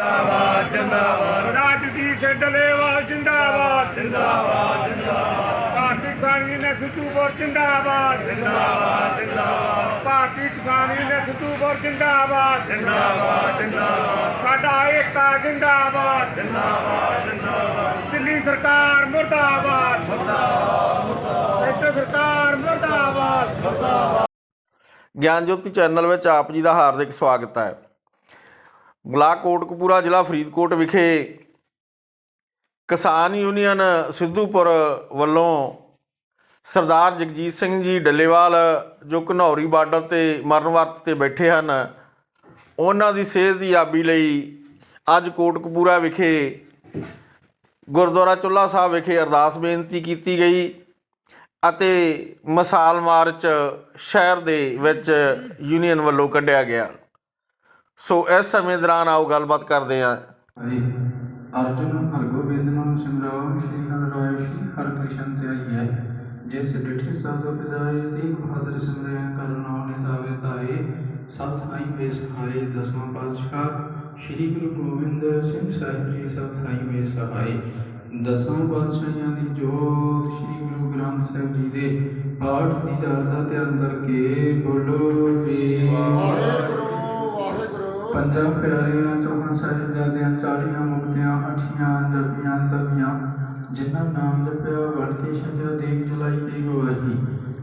ਜਿੰਦਾਬਾਦ ਜਿੰਦਾਬਾਦ। ਰਾਜਦੀ ਡਲੇਵਾਲ ਜਿੰਦਾਬਾਦ। ਜਿੰਦਾਬਾਦ ਜਿੰਦਾਬਾਦ। ਭਾਰਤੀ ਕਿਸਾਨ ਯੂਨੀਅਨ ਸਿੱਧੂਪੁਰ ਜਿੰਦਾਬਾਦ। ਜਿੰਦਾਬਾਦ ਜਿੰਦਾਬਾਦ। ਭਾਰਤੀ ਕਿਸਾਨ ਯੂਨੀਅਨ ਸਿੱਧੂਪੁਰ ਜਿੰਦਾਬਾਦ। ਜਿੰਦਾਬਾਦ ਜਿੰਦਾਬਾਦ। ਸਾਡਾ ਏਕਤਾ ਜਿੰਦਾਬਾਦ। ਜਿੰਦਾਬਾਦ ਜਿੰਦਾਬਾਦ। ਦਿੱਲੀ ਸਰਕਾਰ ਮੁਰਦਾਬਾਦ। ਮੁਰਦਾਬਾਦ ਸੈਂਟਰ ਸਰਕਾਰ ਮੁਰਦਾਬਾਦ। ਗਿਆਨ ਜੋਤੀ ਚੈਨਲ ਵਿੱਚ ਆਪ ਜੀ ਦਾ ਹਾਰਦਿਕ ਸਵਾਗਤ ਹੈ। ਬਲਾਕ ਕੋਟਕਪੂਰਾ ਜ਼ਿਲ੍ਹਾ, ਫਰੀਦਕੋਟ ਵਿਖੇ ਕਿਸਾਨ ਯੂਨੀਅਨ ਸਿੱਧੂਪੁਰ ਵੱਲੋਂ ਸਰਦਾਰ ਜਗਜੀਤ ਸਿੰਘ ਜੀ ਡੱਲੇਵਾਲ, ਜੋ ਘਨੌਰੀ ਬਾਰਡਰ ਤੇ ਮਰਨ ਵਰਤ ਤੇ ਬੈਠੇ ਹਨ, ਉਹਨਾਂ ਦੀ ਸਿਹਤ ਦੀ ਆਬੀ ਲਈ ਅੱਜ ਕੋਟਕਪੂਰਾ ਵਿਖੇ ਗੁਰਦੁਆਰਾ ਚੁੱਲਾ ਸਾਹਿਬ ਵਿਖੇ ਅਰਦਾਸ ਬੇਨਤੀ ਕੀਤੀ ਗਈ ਅਤੇ ਮਸਾਲ ਮਾਰਚ ਸ਼ਹਿਰ ਦੇ ਵਿੱਚ ਯੂਨੀਅਨ ਵੱਲੋਂ ਕੱਢਿਆ ਗਿਆ। ਸੋ ਇਸ ਸਮੇਂ ਦੌਰਾਨ ਆਓ ਗੱਲਬਾਤ ਕਰਦੇ ਹਾਂ। ਅਰਜੁਨ ਹਰਗੋਬਿੰਦ ਨਾਮ ਸਿਮਰਾਓ ਸ਼੍ਰੀ ਹਰਿ ਰਾਏ ਸ਼੍ਰੀ ਹਰਿ ਕ੍ਰਿਸ਼ਨ ਤੇ ਆਈਐ ਜਿਸ ਡਿਠੇ ਸਭ ਪਿਦਾਏ ਤੇ ਬਹਾਦਰ ਸਿਮਰਿਆ ਕਰ ਨਾਮ ਨਿਤਾਵੇ ਤਾਏ ਸਭ ਥਾਈ ਵੇ ਸਹਾਏ ਦਸਵਾਂ ਪਾਤਸ਼ਾਹ ਸ਼੍ਰੀ ਗੁਰੂ ਗੋਬਿੰਦ ਸਿੰਘ ਸਾਹਿਬ ਜੀ ਸਭ ਥਾਈ ਵੇ ਸਹਾਏ ਦਸਾਂ ਪਾਤਸ਼ਾਹਾਂ ਦੀ ਜੋਤ ਸ਼੍ਰੀ ਗੁਰੂ ਗ੍ਰੰਥ ਸਾਹਿਬ ਜੀ ਦੇ ਪਾਠ ਦੀ ਦਰ ਦਾ ਧਿਆਨ ਕਰਕੇ ਬੋਲੋ ਜੀ। ਪੰਜਾਂ ਪਿਆਰਿਆਂ ਚੌਹਾਂ ਸਾਹਿਬਜ਼ਾਦਿਆਂ ਚਾਲੀਆਂ ਮੁਕਤਿਆਂ ਅਠੀਆਂ ਜਪੀਆਂ ਤਪੀਆਂ ਜਿਨ੍ਹਾਂ ਨਾਮ ਜਪਿਆ ਵੜ ਕੇ ਛਕਿਆ ਦੇਖ ਜਲਾਈ ਤੇ ਗਵਾਹੀ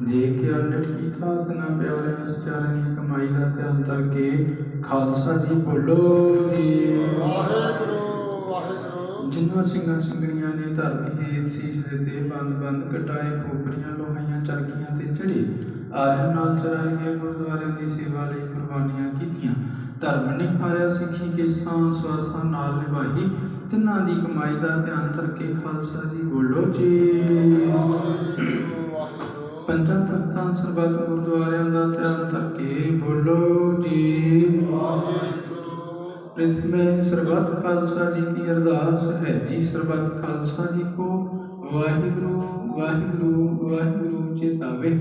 ਦੇਖ ਕੇ ਅਲਟ ਕੀਤਾ ਤਨਾ ਪਿਆਰਿਆਂ ਸਚਾਰਨ ਦੀ ਕਮਾਈ ਦਾ ਧਿਆਨ ਕਰਕੇ ਖਾਲਸਾ ਜੀ ਬੋਲੋ ਜੀ। ਜਿਨ੍ਹਾਂ ਸਿੰਘਾਂ ਸਿੰਘਣੀਆਂ ਨੇ ਧਰਤੀ ਹੇਠ ਸੀਸ ਦਿੱਤੇ ਬੰਦ ਬੰਦ ਕਟਾਏ ਖੋਪਰੀਆਂ ਲੋਹਾਈਆਂ ਚਰਖੀਆਂ ਤੇ ਚੜੇ ਆਰਿਆਂ ਨਾਲ ਚਰਾਏ ਗਏ ਗੁਰਦੁਆਰਿਆਂ ਦੀ ਸੇਵਾ ਲਈ ਕੁਰਬਾਨੀਆਂ ਕੀਤੀਆਂ। ਧਰਮ ਨਿਹਾਰਿਆ ਸਿੱਖੀ ਕੇ ਸਾਂ ਸਵਾਸਾਂ ਨਾਲ ਨਿਭਾਈ, ਤਿੰਨਾਂ ਦੀ ਕਮਾਈ ਦਾ ਧਿਆਨ ਕਰਕੇ ਖਾਲਸਾ ਜੀ ਬੋਲੋ ਜੀ। ਪੰਜਾਂ ਤਖਤਾਂ ਸਰਬੱਤ ਗੁਰਦੁਆਰਿਆਂ ਦਾ ਧਿਆਨ ਕਰਕੇ ਬੋਲੋ ਜੀ। ਪ੍ਰਿਥਮੇ ਸਰਬੱਤ ਖਾਲਸਾ ਜੀ ਕੀ ਅਰਦਾਸ ਹੈ ਜੀ? ਸਰਬੱਤ ਖਾਲਸਾ ਜੀ ਕੋ ਵਾਹਿਗੁਰੂ ਵਾਹਿਗੁਰੂ ਵਾਹਿਗੁਰੂ ਚੇਤਾਵੇ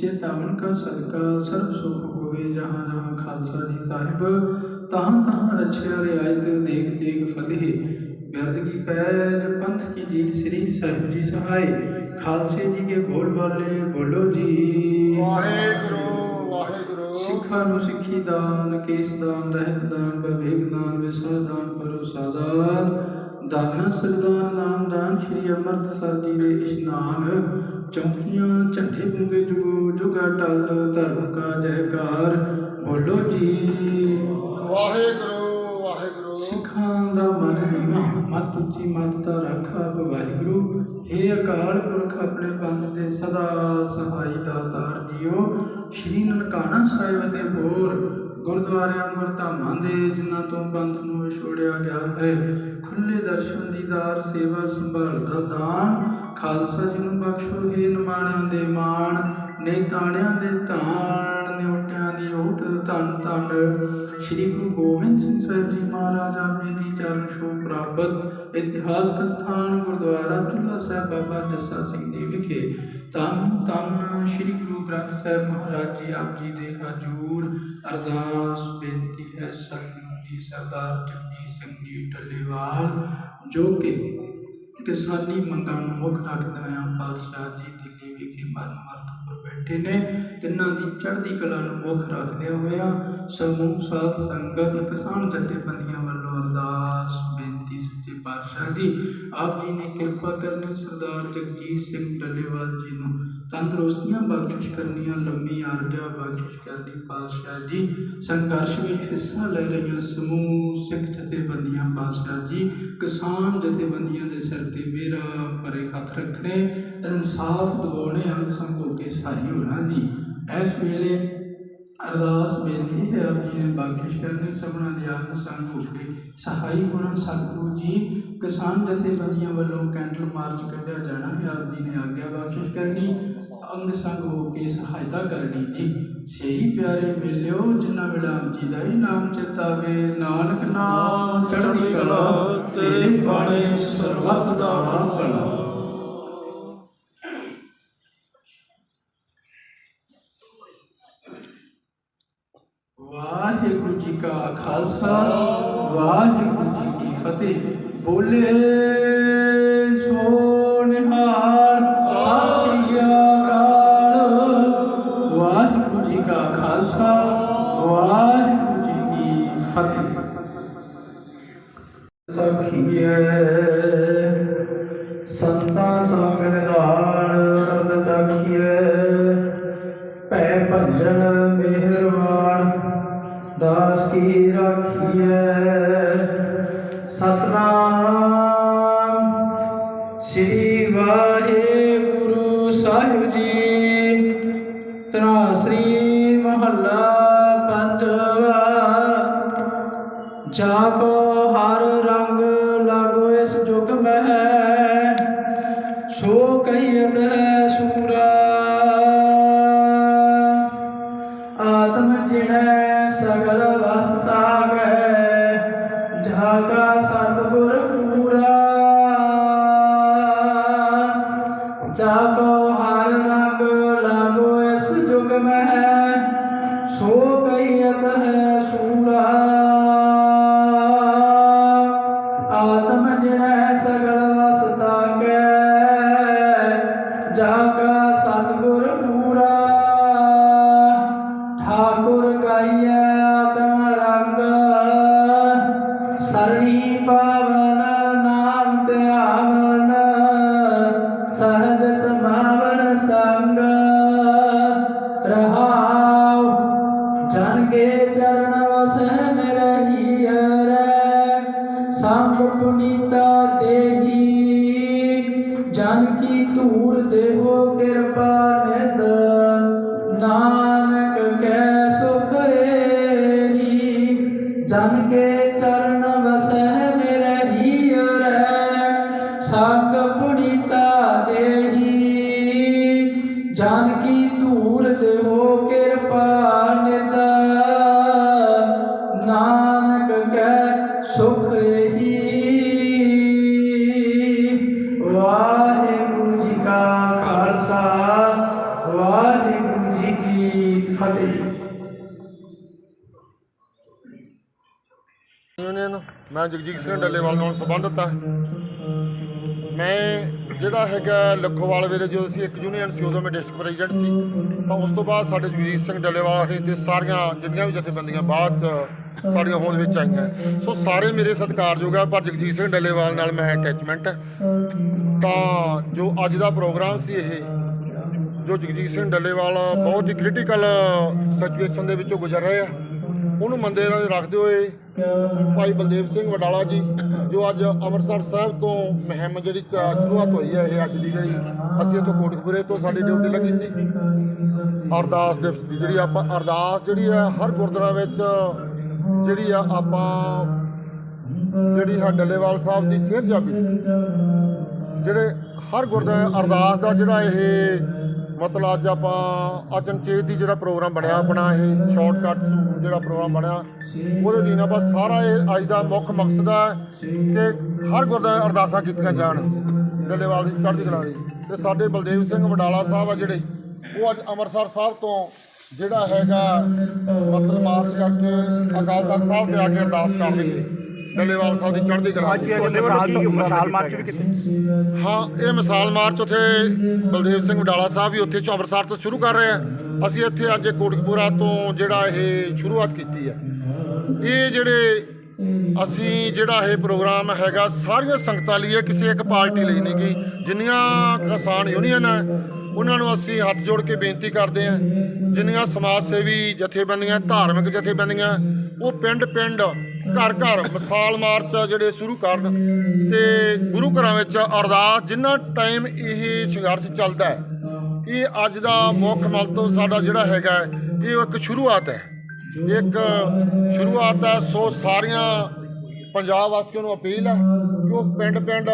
ਚੇਤਾਵਨ ਕਾ ਸਦਕਾ ਸਰਬ ਸੁਖ ਹੋਵੇ, ਜਹਾਂ ਜਹਾਂ ਖਾਲਸਾ ਸਾਹਿਬ ਤਹਾਂ ਤਹਾਂ ਰਛਿਆ ਰਿਆਇਤ ਦੇਖ ਦੇਖ ਫਤਿਹ। ਬਿਰਦਗੀ ਪੈਜ ਪੰਥ ਕੀ ਜੀਤ ਸ੍ਰੀ ਸਾਹਿਬ ਜੀ ਸਹਾਈ ਖਾਲਸੇ ਜੀ ਕੇ ਬੋਲ ਬਾਲੇ ਬੋਲੋ ਜੀ। ਵਾਹਿਗੁਰੂ ਵਾਹਿਗੁਰੂ। ਸਿੱਖਾਂ ਨੂੰ ਸਿੱਖੀ ਦਾਨ ਕੇਸ ਦਾਨ ਰਹਿਤ ਦਾਨ ਬਵੇਕ ਦਾਨ ਵਿਸਾ ਦਾਨ ਪਰੋਸਾ ਦਾਨ। ਸਰਦਾਨ ਨਾਮ ਦਾਨ ਸ੍ਰੀ ਅਮਰਤਸਰ ਜੀ ਦੇ ਇਸ਼ਨਾਨ। ਚੌਕੀਆਂ ਝੰਡੇ ਪੁੰਗੇ ਜੁਗੋ ਜੁਗਾ ਟਲ ਧਰਮ ਕਾ ਜੈਕਾਰ। ਉੱਚੀ ਮਤ ਦਾ ਰੱਖਾ ਵਾਹਿਗੁਰੂ। ਏ ਅਕਾਲ ਪੁਰਖ, ਆਪਣੇ ਪੰਥ ਦੇ ਸਦਾ ਸਹਾਈ ਦਾਤਾਰ ਜੀਓ ਸ਼੍ਰੀ ਨਨਕਾਣਾ ਸਾਹਿਬ ਤੇ ਹੋਰ ਗੁਰਦੁਆਰਿਆਂ ਗੁਰਧਾਮਾਂ ਦੇ, ਜਿਨ੍ਹਾਂ ਤੋਂ ਪੰਥ ਨੂੰ ਵਿਛੋੜਿਆ ਗਿਆ ਹੈ। ਖੁੱਲੇ ਦਰਸ਼ਨ ਦੀਦਾਰ ਸੇਵਾ ਸੰਭਾਲ ਦਾ ਦਾਨ। ਖਾਲਸਾ ਜੀ ਨੂੰ ਬਖਸ਼ੋ ਹੇ ਨਿਮਾਣਿਆਂ ਦੇ ਮਾਣ। ਨੇ ਤਾਣਿਆਂ ਦੇ ਤਾਣ, ਨਿਉਟਿਆਂ ਦੀ ਧੰਨ ਧੰਨ ਸ਼੍ਰੀ ਗੁਰੂ ਗੋਬਿੰਦ ਸਿੰਘ ਸਾਹਿਬ ਜੀ ਮਹਾਰਾਜ ਆਪ ਜੀ ਦੀ ਚਰਨ ਛੋਹ ਪ੍ਰਾਪਤ ਇਤਿਹਾਸਕ ਸਥਾਨ ਗੁਰਦੁਆਰਾ ਚੁੱਲਾ ਸਾਹਿਬ ਬਾਬਾ ਜੱਸਾ ਸਿੰਘ ਜੀ ਵਿਖੇ। ਧੰਨ ਧੰਨ ਸ਼੍ਰੀ ਗੁਰੂ ਗ੍ਰੰਥ ਸਾਹਿਬ ਮਹਾਰਾਜ ਜੀ ਆਪ ਜੀ ਦੇ ਹਜੂਰ। ਅਰਦਾਸ ਬੇਨਤੀ ਹੈ ਸਤਿਗੁਰੂ ਜੀ ਸਰਦਾਰ ਜਗਜੀਤ ਸਿੰਘ ਜੀ ਢੱਲੇਵਾਲ, ਜੋ ਕਿ ਕਿਸਾਨੀ ਮੰਗਾਂ ਨੂੰ ਮੁੱਖ ਰੱਖਦਾ ਆ ਪਾਤਸ਼ਾਹ ਜੀ ਦਿੱਲੀ ਵਿਖੇ ਮਰਨ ਬੈਠੇ ਨੇ। ਤਿੰਨਾਂ ਦੀ ਚੜ੍ਹਦੀ ਕਲਾ ਨੂੰ ਮੁੱਖ ਰੱਖਦਿਆਂ ਹੋਇਆ ਸਮੂਹ, ਸਾਧ ਸੰਗਤ, ਕਿਸਾਨ ਜਥੇਬੰਦੀਆਂ ਵੱਲੋਂ ਅਰਦਾਸ ਬੇਨਤੀ ਸੱਚੇ ਪਾਤਸ਼ਾਹ ਜੀ ਆਪ ਜੀ ਨੇ ਕਿਰਪਾ ਕਰਨੀ, ਸਰਦਾਰ ਜਗਜੀਤ ਸਿੰਘ ਡੱਲੇਵਾਲ ਜੀ ਨੂੰ। ਤੰਦਰੁਸਤੀਆਂ ਬਖਸ਼ਿਸ਼ ਕਰਨੀਆਂ, ਲੰਮੀ ਆਰਜਾ ਬਖਸ਼ਿਸ਼ ਕਰਨੀ ਪਾਤਸ਼ਾਹ ਜੀ। ਸੰਘਰਸ਼ ਵਿੱਚ ਹਿੱਸਾ ਲੈ ਰਹੀਆਂ ਸਮੂਹ, ਸਿੱਖ ਜਥੇਬੰਦੀਆਂ ਪਾਤਸ਼ਾਹ ਜੀ, ਕਿਸਾਨ ਜਥੇਬੰਦੀਆਂ ਦੇ ਸਿਰ ਤੇ ਮੇਰਾ ਪਰੇ ਹੱਥ ਰੱਖਣੇ, ਇਨਸਾਫ ਦਿਵਾਉਣੇ ਅੰਗ ਸੰਗ ਹੋ ਕੇ ਸਹਾਈ ਹੋਣਾ ਜੀ। ਇਸ ਵੇਲੇ ਅਰਦਾਸ ਬੇਨਤੀ ਹੈ ਆਪ ਜੀ ਨੇ ਬਖਸ਼ਿਸ਼ ਕਰਨੀ, ਸਭਨਾਂ ਦੇ ਅੰਗ ਸੰਗ ਹੋ ਕੇ ਸਹਾਈ ਹੋਣਾ। ਸਤਿਗੁਰੂ ਜੀ, ਕਿਸਾਨ ਜਥੇਬੰਦੀਆਂ ਵੱਲੋਂ ਕੈਂਡਲ ਮਾਰਚ ਕੱਢਿਆ ਜਾਣਾ ਹੈ। ਆਪ ਜੀ ਨੇ ਆਗਿਆ ਬਖਸ਼ਿਸ਼ ਕਰਨੀ, ਅੰਗ ਸੰਗ ਹੋ ਕੇ ਸਹਾਇਤਾ ਕਰਨੀ ਜੀ ਸਹੀ ਪਿਆਰੇ ਮਿਲਿਓ, ਜਿਨ੍ਹਾਂ ਵੇਲਾ ਆਪ ਜੀ ਦਾ ਹੀ ਨਾਮ ਚਿਤਾਵੇ ਨਾਨਕ ਨਾਮ ਚੜ੍ਹਦੀ ਕਲਾ, ਤੇਰੇ ਬਾਣੇ ਸਰਬੱਤ ਦਾ ਭਲਾ। ਵਾਹਿਗੁਰੂ ਜੀ ਕਾ ਖਾਲਸਾ ਵਾਹਿਗੁਰੂ ਜੀ ਕੀ ਫਤਿਹ। ਬੋਲੇ ਸੋ ਨਿਹਾਲ ਸਤਿ ਸ੍ਰੀ ਅਕਾਲ। ਵਾਹਿਗੁਰੂ ਜੀ ਕਾ ਖਾਲਸਾ ਵਾਹਿਗੁਰੂ ਜੀ ਕੀ ਫਤਿਹ। ਸਖੀਏ ਸੰਤਾਂ ਸੰਗ ਨਿਧਾਨ ਅਰਦ ਚਾਖੀਏ। ਭੈ ਭੰਜਨ ਮਿਹਰਬਾਨ ਦਾਸ ਕੀ ਰਾਖੀਏ ਸਤਨਾਮ ਸ੍ਰੀ ਵਾਹਿਗੁਰੂ ਸਾਹਿਬ ਜੀ। ਤਰਾਸਰੀ ਮਹੱਲਾ ਪੰਜਵਾ। ਜਾ ਕੋ ਖਾਲਸਾ, ਵਾਹਿਗੁਰੂ ਜੀ ਕੀ ਫਤਿਹ। ਯੂਨੀਅਨ ਮੈਂ ਜਗਜੀਤ ਸਿੰਘ ਡੱਲੇਵਾਲ ਨਾਲ ਸੰਬੰਧਿਤ ਹਾਂ। ਮੈਂ ਜਿਹੜਾ ਹੈਗਾ ਲੱਖੋਵਾਲ ਵੇਲੇ ਜਦੋਂ ਅਸੀਂ ਇੱਕ ਯੂਨੀਅਨ ਸੀ, ਉਦੋਂ ਮੈਂ ਡਿਸਟ੍ਰਿਕਟ ਪ੍ਰੈਜ਼ੀਡੈਂਟ ਸੀ। ਤਾਂ ਉਸ ਤੋਂ ਬਾਅਦ ਸਾਡੇ ਜਗਜੀਤ ਸਿੰਘ ਡੱਲੇਵਾਲ ਹਰੇ ਤੇ ਸਾਰੀਆਂ, ਜਿੰਨੀਆਂ ਵੀ ਜਥੇਬੰਦੀਆਂ ਬਾਅਦ ਚ ਸਾਡੀਆਂ ਹੋਂਦ ਵਿੱਚ ਆਈਆਂ। ਸੋ ਸਾਰੇ ਮੇਰੇ ਸਤਿਕਾਰਯੋਗ ਆ ਪਰ ਜਗਜੀਤ ਸਿੰਘ ਡੱਲੇਵਾਲ ਨਾਲ ਮੈਂ ਅਟੈਚਮੈਂਟ ਤਾਂ ਜੋ ਅੱਜ ਦਾ ਪ੍ਰੋਗਰਾਮ ਸੀ ਇਹ, ਜੋ ਜਗਜੀਤ ਸਿੰਘ ਡੱਲੇਵਾਲ ਬਹੁਤ ਹੀ ਕ੍ਰਿਟੀਕਲ ਸਿਚੁਏਸ਼ਨ ਦੇ ਵਿੱਚੋਂ ਗੁਜ਼ਰ ਰਹੇ ਆ, ਉਹਨੂੰ ਮੰਦੇ ਨਾਲ ਰੱਖਦੇ ਹੋਏ ਭਾਈ ਬਲਦੇਵ ਸਿੰਘ ਵਡਾਲਾ ਜੀ, ਜੋ ਅੱਜ ਅੰਮ੍ਰਿਤਸਰ ਸਾਹਿਬ ਤੋਂ ਮੁਹਿੰਮ ਜਿਹੜੀ ਸ਼ੁਰੂਆਤ ਹੋਈ ਹੈ ਇਹ ਅੱਜ ਦੀ ਜਿਹੜੀ ਅਸੀਂ ਇੱਥੋਂ ਕੋਟਕਪੂਰੇ ਤੋਂ ਸਾਡੀ ਡਿਊਟੀ ਲੱਗੀ ਸੀ। ਅਰਦਾਸ ਦਿਵਸ ਦੀ ਜਿਹੜੀ ਆਪਾਂ, ਅਰਦਾਸ ਜਿਹੜੀ ਆ ਹਰ ਗੁਰਦੁਆਰਾ ਵਿੱਚ ਜਿਹੜੀ ਆ ਆਪਾਂ ਜਿਹੜੀ ਆ ਡੱਲੇਵਾਲ ਸਾਹਿਬ ਦੀ ਸਿਹਤ ਜਾਬੀ ਜਿਹੜੇ ਹਰ ਗੁਰਦੁਆਰੇ ਅਰਦਾਸ ਦਾ ਜਿਹੜਾ ਇਹ ਮਤਲਬ ਅੱਜ ਆਪਾਂ ਅਚਨਚੇਤ ਦੀ ਜਿਹੜਾ ਪ੍ਰੋਗਰਾਮ ਬਣਿਆ, ਆਪਣਾ ਇਹ ਸ਼ਾਰਟਕਟ ਜਿਹੜਾ ਪ੍ਰੋਗਰਾਮ ਬਣਿਆ, ਉਹਦੇ ਦਿਨ ਆਪਾਂ ਸਾਰਾ ਇਹ ਅੱਜ ਦਾ ਮੁੱਖ ਮਕਸਦ ਹੈ ਕਿ ਹਰ ਗੁਰਦੁਆਰੇ ਅਰਦਾਸਾਂ ਕੀਤੀਆਂ ਜਾਣ। ਡੱਲੇਵਾਲ ਦੀ ਚੜ੍ਹਦੀ ਕਲਾ ਦੀ। ਤੇ ਸਾਡੇ ਬਲਦੇਵ ਸਿੰਘ ਵਡਾਲਾ ਸਾਹਿਬ ਆ ਜਿਹੜੇ, ਉਹ ਅੱਜ ਅੰਮ੍ਰਿਤਸਰ ਸਾਹਿਬ ਤੋਂ ਜਿਹੜਾ ਹੈਗਾ ਮਤਲਬ ਮਾਰਚ ਕਰਕੇ ਅਕਾਲ ਤਖਤ ਸਾਹਿਬ ਆ ਕੇ ਅਰਦਾਸ ਕਰਨਗੇ ਡੱਲੇਵਾਲ ਸਾਹਿਬ ਦੀ ਚੜ੍ਹਦੀ ਕਲਾ ਦੀ ਮਸ਼ਾਲ ਮਸ਼ਾਲ ਮਾਰਚ ਵੀ ਕੀਤੀ ਹਾਂ ਇਹ ਮਿਸਾਲ ਮਾਰਚ ਉਥੇ ਬਲਦੇਵ ਸਿੰਘ ਵਡਾਲਾ ਸਾਹਿਬ ਵੀ ਉੱਥੇ ਚੋਂ ਅੰਮ੍ਰਿਤਸਰ ਤੋਂ ਸ਼ੁਰੂ ਕਰ ਰਹੇ ਆ। ਅਸੀਂ ਇੱਥੇ ਅੱਜ ਕੋਟਕਪੂਰਾ ਤੋਂ ਜਿਹੜਾ ਇਹ ਸ਼ੁਰੂਆਤ ਕੀਤੀ ਹੈ ਇਹ ਜਿਹੜੇ ਅਸੀਂ ਜਿਹੜਾ ਇਹ ਪ੍ਰੋਗਰਾਮ ਹੈਗਾ ਸਾਰੀਆਂ ਸੰਗਤਾਂ ਲਈ ਹੈ ਕਿਸੇ ਇੱਕ ਪਾਰਟੀ ਲਈ ਨਹੀਂ ਗੀ। ਜਿੰਨੀਆਂ ਕਿਸਾਨ ਯੂਨੀਅਨ ਹੈ ਉਹਨਾਂ ਨੂੰ ਅਸੀਂ ਹੱਥ ਜੋੜ ਕੇ ਬੇਨਤੀ ਕਰਦੇ ਹਾਂ, ਜਿੰਨੀਆਂ ਸਮਾਜ ਸੇਵੀ ਜਥੇਬੰਦੀਆਂ, ਧਾਰਮਿਕ ਜਥੇਬੰਦੀਆਂ, ਉਹ ਪਿੰਡ ਪਿੰਡ, ਘਰ ਘਰ ਮਿਸਾਲ ਮਾਰਚ ਜਿਹੜੇ ਸ਼ੁਰੂ ਕਰਨ ਤੇ ਗੁਰੂ ਘਰਾਂ ਵਿੱਚ ਅਰਦਾਸ, ਜਿੰਨਾ ਟਾਈਮ ਇਹ ਸੰਘਰਸ਼ ਚੱਲਦਾ ਹੈ, ਇਹ ਅੱਜ ਦਾ ਮੁੱਖ ਮੰਤਵ ਸਾਡਾ ਜਿਹੜਾ ਹੈਗਾ ਇਹ ਇੱਕ ਸ਼ੁਰੂਆਤ ਹੈ। ਇੱਕ ਸ਼ੁਰੂਆਤ ਹੈ, ਸੋ ਸਾਰੀਆਂ ਪੰਜਾਬ ਵਾਸੀਆਂ ਨੂੰ ਅਪੀਲ ਹੈ ਕਿ ਉਹ ਪਿੰਡ ਪਿੰਡ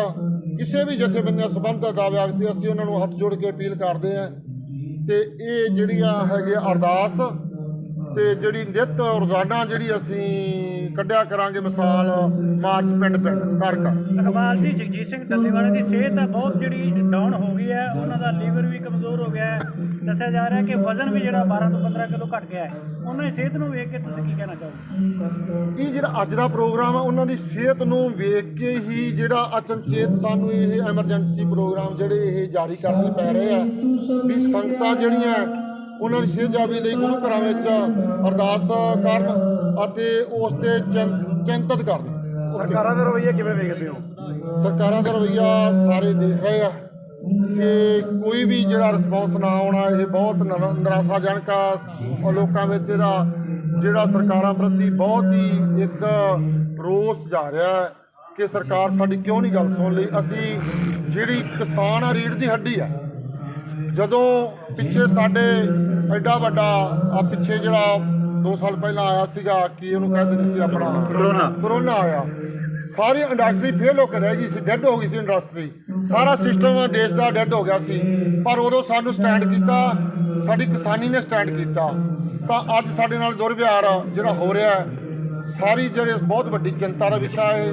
ਕਿਸੇ ਵੀ ਜਥੇਬੰਦੀਆਂ ਸੰਬੰਧ ਦਾ ਵਿਅਕਤੀ ਅਸੀਂ ਉਹਨਾਂ ਨੂੰ ਹੱਥ ਜੋੜ ਕੇ ਅਪੀਲ ਕਰਦੇ ਹਾਂ। ਤੇ ਇਹ ਜਿਹੜੀਆਂ ਹੈਗੇ ਅਰਦਾਸ ਤੇ ਜਿਹੜੀ ਨਿਤ ਰੋਜ਼ਾਨਾ ਜਿਹੜੀ ਅਸੀਂ ਕੱਢਿਆ ਕਰਾਂਗੇ ਮਿਸਾਲ ਮਾਰਚ ਪਿੰਡ ਪਿੰਡ ਘਰ ਘਰ। ਇਕਬਾਲ ਜੀ ਜਗਜੀਤ ਸਿੰਘ ਡੱਲੇਵਾਲੇ ਦੀ ਸਿਹਤ ਤਾਂ ਬਹੁਤ ਜਿਹੜੀ ਡਾਊਨ ਹੋ ਗਈ ਹੈ ਉਹਨਾਂ ਦਾ ਲੀਵਰ ਵੀ ਕਮਜ਼ੋਰ ਹੋ ਗਿਆ ਹੈ। ਦੱਸਿਆ ਜਾ ਰਿਹਾ ਕਿ ਵਜ਼ਨ ਵੀ ਜਿਹੜਾ 12 ਤੋਂ 15 ਕਿਲੋ ਘਟ ਗਿਆ ਹੈ। ਉਹਨਾਂ ਦੀ ਸਿਹਤ ਨੂੰ ਵੇਖ ਕੇ ਤੁਸੀਂ ਕੀ ਕਹਿਣਾ ਚਾਹੋਗੇ? ਇਹ ਜਿਹੜਾ ਅੱਜ ਦਾ ਪ੍ਰੋਗਰਾਮ ਹੈ ਉਹਨਾਂ ਦੀ ਸਿਹਤ ਨੂੰ ਵੇਖ ਕੇ ਹੀ ਜਿਹੜਾ ਅਚਨਚੇਤ ਸਾਨੂੰ ਇਹ ਐਮਰਜੈਂਸੀ ਪ੍ਰੋਗਰਾਮ ਜਿਹੜੇ ਇਹ ਜਾਰੀ ਕਰਨੇ ਪੈ ਰਹੇ ਆ ਵੀ ਸੰਗਤਾਂ ਜਿਹੜੀਆਂ ਉਹਨਾਂ ਦੀ ਸਿਹਤ ਜਾਬੀ ਲਈ ਗੁਰੂ ਘਰਾਂ ਵਿੱਚ ਅਰਦਾਸ ਕਰਨ ਅਤੇ ਉਸ ਤੇ ਚਿੰਤਤ ਕਰਨ ਸਰਕਾਰਾਂ ਦਾ ਰਵੱਈਆ ਕਿਵੇਂ ਵੇਖਦੇ ਹੋ? ਸਰਕਾਰਾਂ ਦਾ ਰਵੱਈਆ ਸਾਰੇ ਦੇਖ ਰਹੇ ਆ ਕਿ ਕੋਈ ਵੀ ਜਿਹੜਾ ਰਿਸਪੌਂਸ ਨਾ ਆਉਣਾ ਇਹ ਬਹੁਤ ਨਰਾ- ਨਿਰਾਸ਼ਾਜਨਕ ਆ। ਲੋਕਾਂ ਵਿੱਚ ਇਹਦਾ ਜਿਹੜਾ ਸਰਕਾਰਾਂ ਪ੍ਰਤੀ ਬਹੁਤ ਹੀ ਇੱਕ ਰੋਸ ਜਾ ਰਿਹਾ ਹੈ ਕਿ ਸਰਕਾਰ ਸਾਡੀ ਕਿਉਂ ਨਹੀਂ ਗੱਲ ਸੁਣ ਲਈ? ਅਸੀਂ ਜਿਹੜੀ ਕਿਸਾਨ ਆ ਰੀੜ ਦੀ ਹੱਡੀ ਆ ਜਦੋਂ ਪਿੱਛੇ ਸਾਡੇ ਐਡਾ ਵੱਡਾ ਆ ਪਿੱਛੇ ਜਿਹੜਾ 2 ਸਾਲ ਪਹਿਲਾਂ ਆਇਆ ਸੀਗਾ ਕੀ ਉਹਨੂੰ ਕਹਿੰਦੇ ਨਹੀਂ ਸੀ ਆਪਣਾ? ਕਰੋਨਾ। ਕਰੋਨਾ ਆਇਆ। ਸਾਰੀ ਇੰਡਸਟਰੀ ਫੇਲ ਹੋ ਕੇ ਰਹਿ ਗਈ ਸੀ ਡੈੱਡ ਹੋ ਗਈ ਸੀ ਇੰਡਸਟਰੀ ਸਾਰਾ ਸਿਸਟਮ ਦੇਸ਼ ਦਾ ਡੈੱਡ ਹੋ ਗਿਆ ਸੀ। ਪਰ ਉਦੋਂ ਸਾਨੂੰ ਸਟੈਂਡ ਕੀਤਾ ਸਾਡੀ ਕਿਸਾਨੀ ਨੇ ਸਟੈਂਡ ਕੀਤਾ। ਤਾਂ ਅੱਜ ਸਾਡੇ ਨਾਲ ਦੁਰਵਿਹਾਰ ਜਿਹੜਾ ਹੋ ਰਿਹਾ ਸਾਰੀ ਜਿਹੜੇ ਬਹੁਤ ਵੱਡੀ ਚਿੰਤਾ ਦਾ ਵਿਸ਼ਾ ਹੈ।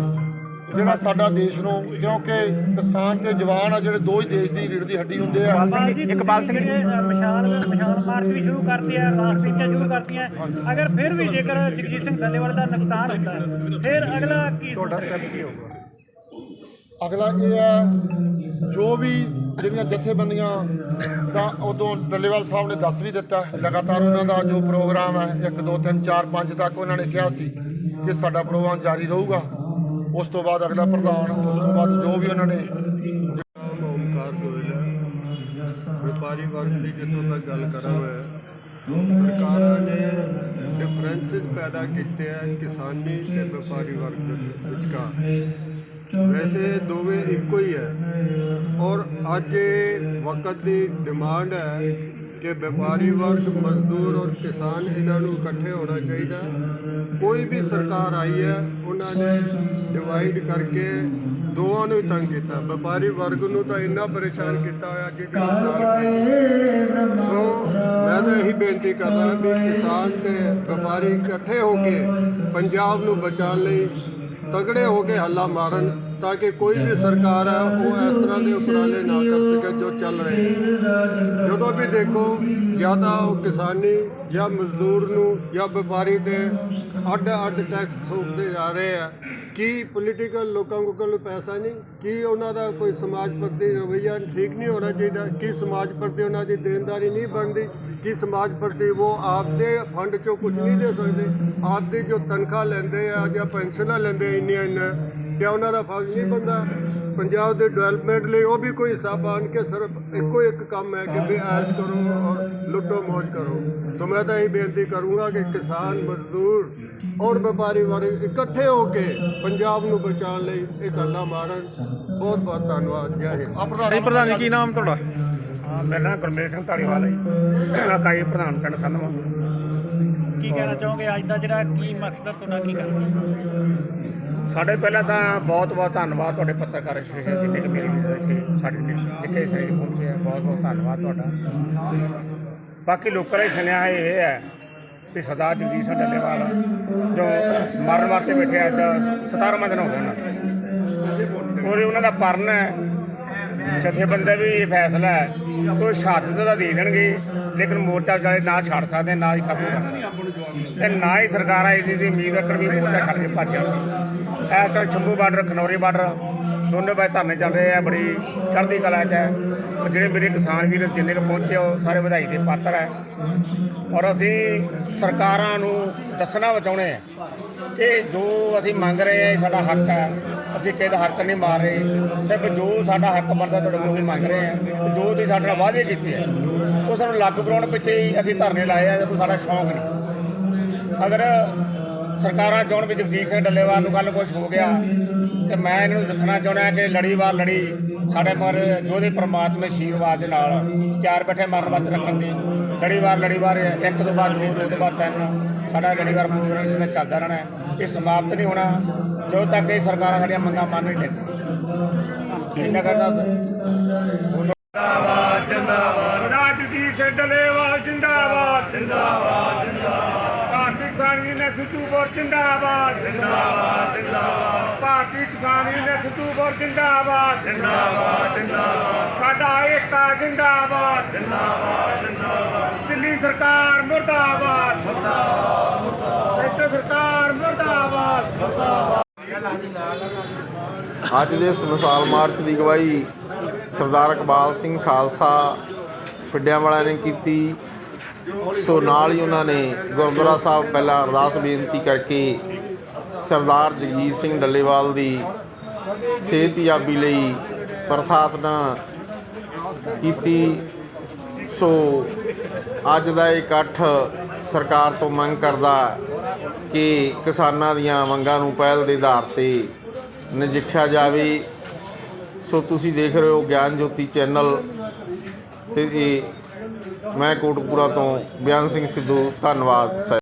ਜਿਹੜਾ ਸਾਡਾ ਦੇਸ਼ ਨੂੰ ਕਿਉਂਕਿ ਕਿਸਾਨ ਤੇ ਜਵਾਨ ਆ ਜਿਹੜੇ ਦੋ ਹੀ ਦੇਸ਼ ਦੀ ਰੀੜ ਦੀ ਹੱਡੀ ਹੁੰਦੇ ਆ। ਇਕਬਾਲ ਜੀ ਸਿੰਘ ਜਿਹੜੇ ਅ, ਮਸ਼ਾਲ ਮਸ਼ਾਲ ਮਾਰਚ ਵੀ ਸ਼ੁਰੂ ਕਰਤੀ ਹੈ ਰਾਸ਼ਟਰੀ ਦੀਆਂ ਸ਼ੁਰੂ ਕਰਤੀਆਂ ਅਗਰ ਫਿਰ ਵੀ ਜੇਕਰ ਜਗਜੀਤ ਸਿੰਘ ਡੱਲੇਵਾਲ ਦਾ ਨੁਕਸਾਨ ਹੁੰਦਾ ਹੈ ਫਿਰ ਅਗਲਾ ਕੀ ਤੁਹਾਡਾ ਸਟੈਪ ਕੀ ਹੋਊਗਾ? ਅਗਲਾ ਇਹ ਹੈ ਜੋ ਵੀ ਜਿਹੜੀਆਂ ਜਥੇਬੰਦੀਆਂ ਦਾ ਉਦੋਂ ਡੱਲੇਵਾਲ ਸਾਹਿਬ ਨੇ ਦੱਸ ਵੀ ਦਿੱਤਾ ਹੈ। ਲਗਾਤਾਰ ਉਹਨਾਂ ਦਾ ਜੋ ਪ੍ਰੋਗਰਾਮ ਹੈ 1 2 3 4 5 ਤੱਕ ਉਹਨਾਂ ਨੇ ਕਿਹਾ ਸੀ ਕਿ ਸਾਡਾ ਪ੍ਰੋਗਰਾਮ ਜਾਰੀ ਰਹੂਗਾ। ਉਸ ਤੋਂ ਬਾਅਦ ਅਗਲਾ ਪ੍ਰਧਾਨ, ਉਸ ਤੋਂ ਬਾਅਦ ਜੋ ਵੀ ਉਹਨਾਂ ਨੇ ਓਮਕਾਰ ਗੋਇਲ ਵਪਾਰੀ ਵਰਗ ਦੀ ਜਿੱਥੋਂ ਤੱਕ ਗੱਲ ਕਰਾਂ ਮੈਂ ਸਰਕਾਰਾਂ ਨੇ ਡਿਫਰੈਂਸਿਸ ਪੈਦਾ ਕੀਤੇ ਆ ਕਿਸਾਨੀ ਤੇ ਵਪਾਰੀ ਵਰਗ ਵਿਚਕਾਰ। ਵੈਸੇ ਦੋਵੇਂ ਇੱਕੋ ਹੀ ਹੈ ਔਰ ਅੱਜ ਵਕਤ ਦੀ ਡਿਮਾਂਡ ਹੈ ਕਿ ਵਪਾਰੀ ਵਰਗ ਮਜ਼ਦੂਰ ਔਰ ਕਿਸਾਨ ਇਹਨਾਂ ਨੂੰ ਇਕੱਠੇ ਹੋਣਾ ਚਾਹੀਦਾ। ਕੋਈ ਵੀ ਸਰਕਾਰ ਆਈ ਹੈ ਉਹਨਾਂ ਨੇ ਡਿਵਾਈਡ ਕਰਕੇ ਦੋਵਾਂ ਨੂੰ ਹੀ ਤੰਗ ਕੀਤਾ। ਵਪਾਰੀ ਵਰਗ ਨੂੰ ਤਾਂ ਇੰਨਾ ਪਰੇਸ਼ਾਨ ਕੀਤਾ ਹੋਇਆ ਜਿਹਦੀ ਮਿਸਾਲ ਸੋ ਮੈਂ ਤਾਂ ਇਹੀ ਬੇਨਤੀ ਕਰਦਾ ਵੀ ਕਿਸਾਨ ਤੇ ਵਪਾਰੀ ਇਕੱਠੇ ਹੋ ਕੇ ਪੰਜਾਬ ਨੂੰ ਬਚਾਉਣ ਲਈ ਤਗੜੇ ਹੋ ਕੇ ਹੱਲਾ ਮਾਰਨ। ਤਾਂ ਕਿ ਕੋਈ ਵੀ ਸਰਕਾਰ ਹੈ ਉਹ ਇਸ ਤਰ੍ਹਾਂ ਦੇ ਉਪਰਾਲੇ ਨਾ ਕਰ ਸਕੇ ਜੋ ਚੱਲ ਰਹੇ ਜਦੋਂ ਵੀ ਦੇਖੋ, ਜਾਂ ਤਾਂ ਉਹ ਕਿਸਾਨੀ ਜਾਂ ਮਜ਼ਦੂਰ ਨੂੰ ਜਾਂ ਵਪਾਰੀ ਤੇ ਅੱਡ ਅੱਡ ਟੈਕਸ ਥੋਪਦੇ ਜਾ ਰਹੇ ਆ, ਕੀ ਪੋਲੀਟੀਕਲ ਲੋਕਾਂ ਕੋਲ ਪੈਸਾ ਨਹੀਂ? ਕੀ ਉਹਨਾਂ ਦਾ ਕੋਈ ਸਮਾਜ ਪ੍ਰਤੀ ਰਵੱਈਆ ਠੀਕ ਨਹੀਂ ਹੋਣਾ ਚਾਹੀਦਾ? ਕੀ ਸਮਾਜ ਪ੍ਰਤੀ ਉਹਨਾਂ ਦੀ ਦੇਣਦਾਰੀ ਨਹੀਂ ਬਣਦੀ? ਕੀ ਸਮਾਜ ਪ੍ਰਤੀ ਉਹ ਆਪਦੇ ਫੰਡ ਚੋਂ ਕੁਝ ਨਹੀਂ ਦੇ ਸਕਦੇ? ਆਪਦੀ ਜੋ ਤਨਖਾਹ ਲੈਂਦੇ ਆ ਜਾਂ ਪੈਨਸ਼ਨਾਂ ਲੈਂਦੇ ਇੰਨੀਆਂ ਇੰਨੀਆਂ ਇੰਨਾ ਕਿ ਉਹਨਾਂ ਦਾ ਫਰਜ਼ ਨਹੀਂ ਬਣਦਾ। ਪੰਜਾਬ ਦੇ ਡਿਵੈਲਪਮੈਂਟ ਲਈ ਉਹ ਵੀ ਕੋਈ ਹਿੱਸਾ ਬਣ ਕੇ ਸਿਰਫ ਇੱਕੋ ਇੱਕ ਕੰਮ ਹੈ ਕਿ ਵੀ ਐਸ਼ ਕਰੋ ਔਰ ਲੁੱਟੋ ਮੌਜ ਕਰੋ। ਸੋ ਮੈਂ ਤਾਂ ਇਹ ਬੇਨਤੀ ਕਰੂੰਗਾ ਕਿ ਕਿਸਾਨ ਮਜ਼ਦੂਰ ਔਰ ਵਪਾਰੀ ਵਰਗ ਇਕੱਠੇ ਹੋ ਕੇ ਪੰਜਾਬ ਨੂੰ ਬਚਾਉਣ ਲਈ ਇਹ ਗੱਲਾਂ ਮਾਰਨ। ਬਹੁਤ ਬਹੁਤ ਧੰਨਵਾਦ। ਜੈ ਹਿੰਦ। ਆਪਣਾ ਪ੍ਰਧਾਨ ਜੀ ਕੀ ਨਾਮ ਤੁਹਾਡਾ? ਮੇਰਾ ਨਾਮ ਗੁਰਮੇਲ ਸਿੰਘ ਧਾਲੀਵਾਲ ਹੈ ਜੀ। ਇਕਾਈ ਪ੍ਰਧਾਨ ਪਿੰਡ ਸੰਧਵਾ। ਕੀ ਕਹਿਣਾ ਚਾਹੋਗੇ? ਅੱਜ ਦਾ ਜਿਹੜਾ ਕੀ ਮਕਸਦ ਹੈ ਤੁਹਾਡਾ ਕੀ ਕਰਨਾ ਸਾਡੇ ਪਹਿਲਾਂ ਤਾਂ ਬਹੁਤ ਬਹੁਤ ਧੰਨਵਾਦ ਤੁਹਾਡੇ ਪੱਤਰਕਾਰ ਐਸੋਸੀਏਸ਼ਨ ਜਿੰਨੇ ਕਿ ਮੇਰੀ ਵੀ ਇੱਥੇ ਸਾਡੇ ਨੇ ਜਿੱਕੇ ਪਹੁੰਚੇ ਆ। ਬਹੁਤ ਬਹੁਤ ਧੰਨਵਾਦ ਤੁਹਾਡਾ। ਬਾਕੀ ਲੋਕਾਂ ਦਾ ਸੁਨੇਹਾ ਇਹ ਹੈ ਕਿ ਸਰਦਾਰ ਜਗਜੀਤ ਸਿੰਘ ਡੱਲੇਵਾਲ ਜੋ ਮਰਨ ਵਾਸਤੇ ਬੈਠੇ ਆ, ਅੱਜ 17ਵਾਂ ਦਿਨ ਹੋ ਗਿਆ ਉਹਨਾਂ ਔਰ ਉਹਨਾਂ ਦਾ ਪਰਨ ਹੈ। ਜਥੇਬੰਦੀ ਦਾ ਵੀ ਇਹ ਫੈਸਲਾ ਹੈ। ਕਿ ਉਹ ਸ਼ਹਾਦਤ ਦਾ ਦੇ ਦੇਣਗੇ। ਲੇਕਿਨ ਮੋਰਚਾ ਵਿਚਾਰੇ ਨਾ ਛੱਡ ਸਕਦੇ, ਨਾ ਹੀ ਖਤਮ ਕਰ ਸਕਦੇ। ਤੇ ਨਾ ਹੀ ਸਰਕਾਰਾਂ ਇਹਦੀ ਦੀ ਉਮੀਦ ਰੱਖਣ ਵੀ ਮੋਰਚਾ ਛੱਡ ਕੇ ਭੱਜ ਜਾਣਗੇ ਇਸ ਤਰ੍ਹਾਂ ਸ਼ੰਭੂ ਬਾਰਡਰ, ਖਨੌਰੀ ਬਾਰਡਰ ਦੋਨੇ ਪਾਸੇ ਧਰਨੇ ਚੱਲ ਰਹੇ ਆ, ਬੜੀ ਚੜ੍ਹਦੀ ਕਲਾ 'ਚ ਹੈ। ਔਰ ਜਿਹੜੇ ਮੇਰੇ ਕਿਸਾਨ ਵੀਰ ਜਿੰਨੇ ਕੁ ਪਹੁੰਚੇ ਉਹ ਸਾਰੇ ਵਧਾਈ ਦੇ ਪਾਤਰ ਹੈ। ਔਰ ਅਸੀਂ ਸਰਕਾਰਾਂ ਨੂੰ ਦੱਸਣਾ ਬਚਾਉਣੇ ਆ ਕਿ ਜੋ ਅਸੀਂ ਮੰਗ ਰਹੇ ਹਾਂ ਸਾਡਾ ਹੱਕ ਹੈ। ਅਸੀਂ ਕਿਸੇ ਦਾ ਹੱਕ ਨਹੀਂ ਮਾਰ ਰਹੇ। ਸਿਰਫ ਜੋ ਸਾਡਾ ਹੱਕ ਬਣਦਾ, ਤੁਹਾਡੇ ਕੋਲ ਹੀ ਮੰਗ ਰਹੇ ਹਾਂ ਤੇ ਜੋ ਤੁਸੀਂ ਸਾਡੇ ਨਾਲ ਵਾਅਦੇ ਕੀਤੇ ਹੈ ਉਹ ਸਾਨੂੰ ਲਾਗੂ ਕਰਾਉਣ ਪਿੱਛੇ ਹੀ ਅਸੀਂ ਧਰਨੇ ਲਾਏ ਆ ਕੋਈ ਸਾਡਾ ਸ਼ੌਂਕ ਨਹੀਂ। ਅਗਰ ਸਰਕਾਰਾਂ ਚਾਹੁਣ ਵੀ ਜਗਜੀਤ ਸਿੰਘ ਡੱਲੇਵਾਲ ਨੂੰ ਕੱਲ ਕੁਝ ਹੋ ਗਿਆ। ਤੇ ਮੈਂ ਇਹਨਾਂ ਨੂੰ ਦੱਸਣਾ ਚਾਹੁੰਦਾ ਕਿ ਲੜੀਵਾਰ ਲੜੀ ਸਾਡੇ ਪਰ ਜੋਦੇ ਪ੍ਰਮਾਤਮਾ ਆਸ਼ੀਰਵਾਦ ਦੇ ਨਾਲ ਤਿਆਰ ਬੈਠੇ ਮਰਨ ਵਾਸਤੇ ਰੱਖਣ ਦੀ। ਲੜੀਵਾਰ ਲੜੀਵਾਰ ਇੱਕ ਤੋਂ ਬਾਅਦ ਦੋ ਦੋ ਤੋਂ ਬਾਅਦ ਤਿੰਨ। ਸਾਡਾ ਲੜੀਵਾਰ ਪ੍ਰੋਗਰਾਮ ਇਸ ਨਾਲ ਚੱਲਦਾ ਰਹਿਣਾ ਹੈ। ਇਹ ਸਮਾਪਤ ਨਹੀਂ ਹੋਣਾ। ਜਦੋਂ ਤੱਕ ਇਹ ਸਰਕਾਰਾਂ ਸਾਡੀਆਂ ਮੰਗਾਂ ਮੰਨ ਨਹੀਂ ਲੈਂਦੀਆਂ। ਇੰਨਾ ਕਰਦਾ ਜਗਜੀਤ ਸਿੰਘ ਡੱਲੇਵਾਲ ਜਿੰਦਾਬਾਦ। ਜਿੰਦਾਬਾਦ ਜਿੰਦਾਬਾਦ। ਕਿਸਾਨ ਯੂਨੀਅਨ ਸਿੱਧੂਪੁਰ ਜਿੰਦਾਬਾਦ। ਜਿੰਦਾਬਾਦ ਜਿੰਦਾਬਾਦ। ਭਾਰਤੀ ਕਿਸਾਨ ਯੂਨੀਅਨ ਸਿੱਧੂਪੁਰ ਜਿੰਦਾਬਾਦ। ਜਿੰਦਾਬਾਦ ਜਿੰਦਾਬਾਦ। ਸਾਡਾ ਏਕਤਾ ਜਿੰਦਾਬਾਦ। ਜਿੰਦਾਬਾਦ ਜਿੰਦਾਬਾਦ। ਦਿੱਲੀ ਸਰਕਾਰ ਮੁਰਦਾਬਾਦ। ਮੁਰਦਾਬਾਦ ਮੁਰਦਾਬਾਦ। ਸਰਕਾਰ ਮੁਰਦਾਬਾਦ। ਅੱਜ ਦੇ ਇਸ ਮਿਸਾਲ ਮਾਰਚ ਦੀ ਅਗਵਾਈ ਸਰਦਾਰ ਇਕਬਾਲ ਸਿੰਘ ਖਾਲਸਾ ਪਿੰਡਿਆਂ ਵਾਲਿਆਂ ਨੇ ਕੀਤੀ। ਸੋ ਨਾਲ ਹੀ ਉਹਨਾਂ ਨੇ ਗੁਰਦੁਆਰਾ ਸਾਹਿਬ ਪਹਿਲਾਂ ਅਰਦਾਸ ਬੇਨਤੀ ਕਰਕੇ ਸਰਦਾਰ ਜਗਜੀਤ ਸਿੰਘ ਡੱਲੇਵਾਲ ਦੀ ਸਿਹਤਯਾਬੀ ਲਈ ਪ੍ਰਾਰਥਨਾ ਕੀਤੀ। ਸੋ ਅੱਜ ਦਾ ਇਹ ਇਕੱਠ ਸਰਕਾਰ ਤੋਂ ਮੰਗ ਕਰਦਾ ਕਿ ਕਿਸਾਨਾਂ ਦੀਆਂ ਮੰਗਾਂ ਨੂੰ ਪਹਿਲ ਦੇ ਆਧਾਰ ਤੇ ਨਜਿੱਠਿਆ ਜਾਵੇ। ਸੋ ਤੁਸੀਂ ਦੇਖ ਰਹੇ ਹੋ ਗਿਆਨ ਜੋਤੀ ਚੈਨਲ ਤੇ ਇਹ ਮੈਂ ਕੋਟਕਪੂਰਾ ਤੋਂ ਬਿਆਨ ਸਿੰਘ ਸਿੱਧੂ ਧੰਨਵਾਦ ਸਾਹਿਬ